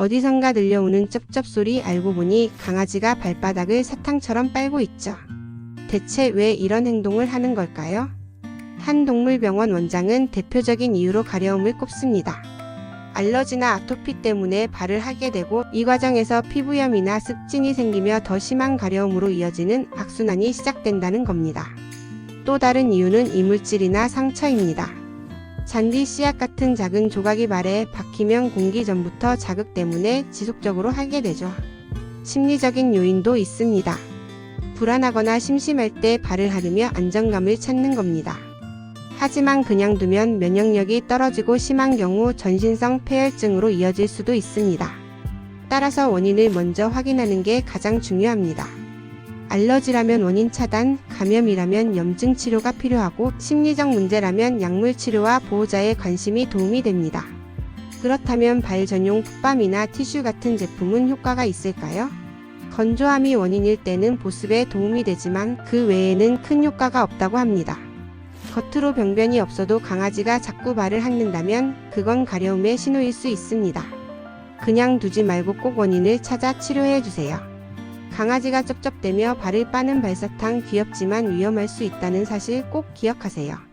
어디선가 들려오는 쩝쩝 소리 알고 보니 강아지가 발바닥을 사탕처럼 빨고 있죠. 대체 왜 이런 행동을 하는 걸까요? 한 동물병원 원장은 대표적인 이유로 가려움을 꼽습니다. 알러지나 아토피 때문에 발을 하게 되고 이 과정에서 피부염이나 습진이 생기며 더 심한 가려움으로 이어지는 악순환이 시작된다는 겁니다. 또 다른 이유는 이물질이나 상처입니다. 잔디 씨앗 같은 작은 조각이 발에 박히면 공기 전부터 자극 때문에 지속적으로 하게 되죠. 심리적인 요인도 있습니다. 불안하거나 심심할 때 발을 하르며 안정감을 찾는 겁니다. 하지만 그냥 두면 면역력이 떨어지고 심한 경우 전신성 폐혈증으로 이어질 수도 있습니다. 따라서 원인을 먼저 확인하는 게 가장 중요합니다. 알러지라면 원인 차단, 감염이라면 염증 치료가 필요하고 심리적 문제라면 약물 치료와 보호자의 관심이 도움이 됩니다. 그렇다면 발 전용 풋밤이나 티슈 같은 제품은 효과가 있을까요? 건조함이 원인일 때는 보습에 도움이 되지만 그 외에는 큰 효과가 없다고 합니다. 겉으로 병변이 없어도 강아지가 자꾸 발을 핥는다면 그건 가려움의 신호일 수 있습니다. 그냥 두지 말고 꼭 원인을 찾아 치료해 주세요. 강아지가 쩝쩝대며 발을 빠는 발사탕 귀엽지만 위험할 수 있다는 사실 꼭 기억하세요.